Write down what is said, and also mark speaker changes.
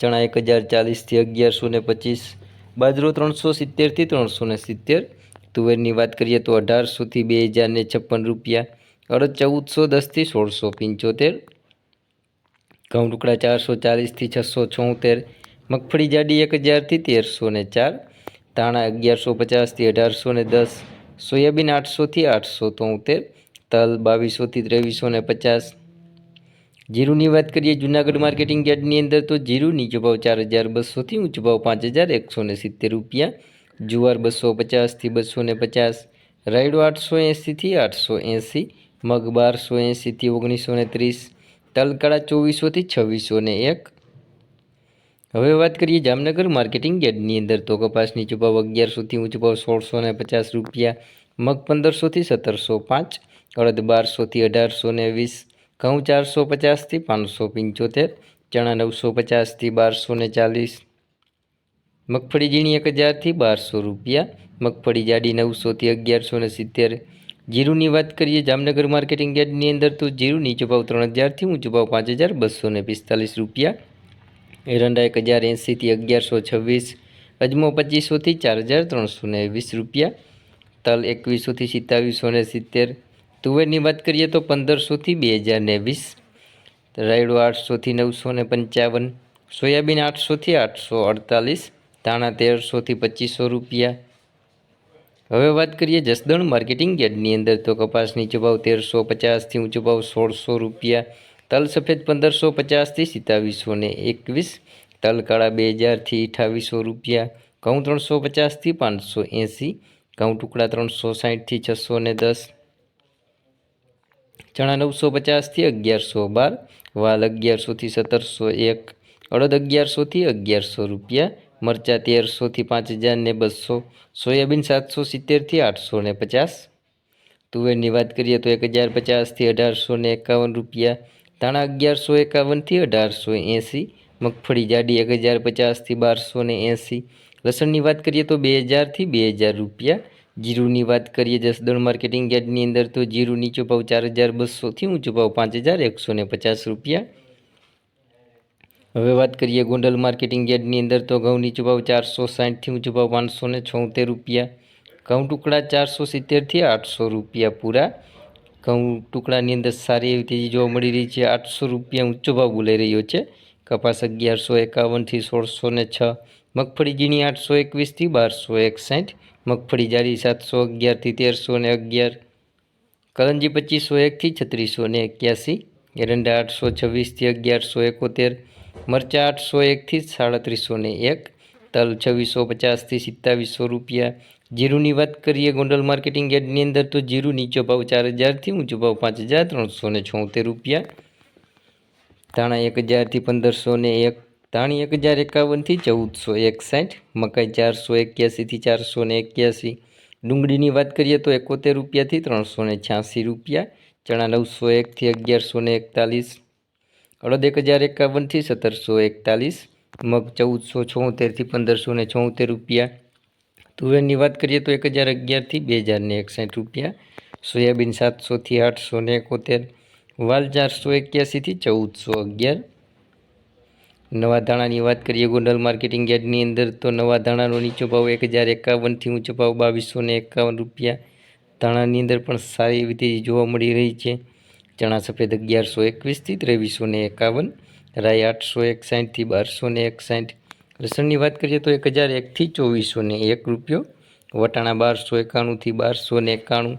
Speaker 1: ચણા એક હજાર ચાલીસથી અગિયારસો ને પચીસ, બાજરો ત્રણસો સિત્તેરથી ત્રણસો ને સિત્તેર, તુવેરની વાત કરીએ તો અઢારસોથી બે હજાર ને છપ્પન રૂપિયા, અડદ ચૌદસો દસથી સોળસો પંચોતેર, ઘઉં ટુકડા ચારસો ચાલીસથી છસો છોતેર, મગફળી જાડી એક હજારથી તેરસો ને ચાર, ધાણા અગિયારસો પચાસથી અઢારસો ને દસ, સોયાબીન આઠસોથી આઠસો તોતેર, તલ બાવીસોથી ત્રેવીસો ને પચાસ જીરુની વાત કરીએ, જૂનાગઢ માર્કેટિંગ યાર્ડની અંદર તો જીરું નીચો ભાવ ચાર હજાર બસોથી ઊંચો ભાવ પાંચ હજાર એકસો ને સિત્તેર રૂપિયા. જુવાર બસો પચાસથી બસો ને પચાસ, રાયડો આઠસો એંસીથી આઠસો એંસી મગ બારસો એંસીથી ઓગણીસો ને ત્રીસ, તલકાળા ચોવીસોથી છવ્વીસો ને એક. હવે વાત કરીએ જામનગર માર્કેટિંગ યાર્ડની અંદર તો કપાસ નીચો ભાવ અગિયારસોથી ઊંચો ભાવ સોળસો ને પચાસ રૂપિયા, મગ પંદરસોથી સત્તરસો પાંચ, અડદ બારસોથી અઢારસો ને વીસ ઘઉં ચારસો પચાસથી પાંચસો પંચોતેર, ચણા નવસો પચાસથી બારસો ને ચાલીસ. મગફળી ઝીણી એક હજારથી બારસો રૂપિયા, મગફળી જાડી નવસોથી અગિયારસો ને સિત્તેર. જીરુની વાત કરીએ જામનગર માર્કેટિંગ યાર્ડની અંદર તો જીરું નીચો ભાવ ત્રણ હજારથી ઊંચો ભાવ પાંચ હજાર બસો ને પિસ્તાલીસ રૂપિયા. એરંડા એક હજાર એંસીથી અગિયારસો છવ્વીસ. અજમો પચીસોથી ચાર હજાર ત્રણસો ને વીસ રૂપિયા. તલ એકવીસોથી સિત્તાવીસો ને સિત્તેર. તુવેરની વાત કરીએ તો પંદરસોથી બે હજાર ને વીસ, રાયડો આઠસોથી નવસો ને પંચાવન, સોયાબીન આઠસોથી આઠસો અડતાલીસ, ધાણા તેરસોથી પચીસો રૂપિયા. હવે વાત કરીએ જસદણ માર્કેટિંગ યાર્ડની અંદર તો કપાસની ચુભાવ તેરસો પચાસથી ઊંચો ભાવ સોળસો રૂપિયા. તલ સફેદ પંદરસો પચાસથી સિત્તાવીસો ને એકવીસ, તલ કાળા બે હજારથી અઠાવીસો રૂપિયા. ઘઉં ત્રણસો પચાસથી પાંચસો એંસી, ઘઉં ટુકડા ત્રણસો સાઠથી છસો ને દસ. ચણા નવસો પચાસથી અગિયારસો બાર, વાલ અગિયારસોથી સત્તરસો એક, અડદ અગિયારસોથી અગિયારસો રૂપિયા, મરચાં તેરસોથી પાંચ હજાર ને બસો, સોયાબીન સાતસો સિત્તેરથી આઠસો ને પચાસ. તુવેરની વાત કરીએ તો એક હજાર પચાસથી અઢારસો ને એકાવન રૂપિયા, ધાણા અગિયારસો એકાવનથી અઢારસો એંસી, મગફળી જાડી એક હજાર પચાસથી બારસો ને એંસી. લસણની વાત કરીએ તો બે હજારથી બે હજાર રૂપિયા જીરુની વાત કરીએ જસદણ માર્કેટિંગ યાર્ડની અંદર તો જીરું નીચો ભાવ ચાર હજાર બસોથી ઊંચો ભાવ પાંચ હજાર એકસો ને પચાસ રૂપિયા. હવે વાત કરીએ ગોંડલ માર્કેટિંગ યાર્ડની અંદર તો ઘઉં નીચો ભાવ ચારસો સાઠથી ઊંચો ભાવ પાંચસો ને છોતેર રૂપિયા. ઘઉં ટુકડા ચારસો સિત્તેરથી આઠસો રૂપિયા પૂરા. ઘઉં ટુકડાની અંદર સારી એવી તેજી જોવા મળી રહી છે, આઠસો રૂપિયા ઊંચો ભાવ બોલાઈ રહ્યો છે. કપાસ અગિયારસો એકાવનથી સોળસો ને છ, મગફળી ઝીણી આઠસો એકવીસથી બારસો એકસાઠ, મગફળી જાડી સાતસો અગિયારથી તેરસો ને અગિયાર, કરંજી પચીસો એકથી છત્રીસો ને એક્યાસી, એરંડા આઠસો છવ્વીસથી અગિયારસો એકોતેર, મરચાં આઠસો એકથી સાડત્રીસો ને એક, તલ છવ્વીસો પચાસથી સિત્તાવીસો રૂપિયા. જીરુની વાત કરીએ ગોંડલ માર્કેટિંગ યાર્ડની અંદર તો જીરુ નીચો ભાવ ચાર હજારથી ઊંચો ભાવ પાંચ હજાર ત્રણસો ને છોતેર રૂપિયા. ધાણા એક હજારથી પંદરસો ને એક, ધાણી એક હજાર એકાવનથી ચૌદસો એકસાઠ, મકાઈ ચારસો એક્યાસીથી ચારસો ને એક્યાસી. ડુંગળીની વાત કરીએ તો એકોતેર રૂપિયાથી ત્રણસો ને છ્યાસી રૂપિયા, ચણા નવસો એકથી અગિયારસો ને એકતાલીસ. અડદ એક હજાર એકાવનથી સત્તરસો એકતાલીસ, મગ ચૌદસો છોતેરથી પંદરસો ને છોતેર રૂપિયા. તુવેરની વાત કરીએ તો એક હજાર અગિયારથી બે હજાર ને એકસાઠ રૂપિયા, સોયાબીન સાતસોથી આઠસો ને એકોતેર વાલ ચારસો એક્યાસીથી ચૌદસો અગિયાર. નવા ધાણાની વાત કરીએ, ગોંડલ માર્કેટિંગ યાર્ડની અંદર તો નવા ધાણાનો નીચો ભાવ એક હજાર એકાવનથી ઊંચો ભાવ બાવીસો ને એકાવન રૂપિયા. ધાણાની અંદર પણ સારી તેજી જોવા મળી રહી છે. ચણા સફેદ અગિયારસો એકવીસથી ત્રેવીસો ને એકાવન, રાઈ આઠસો એકસાઠથી બારસો ને એકસાઠ. લસણની વાત કરીએ તો એક હજાર એકથી ચોવીસો ને એક રૂપિયો, વટાણા બારસો એકાણુંથી બારસો ને એકાણું.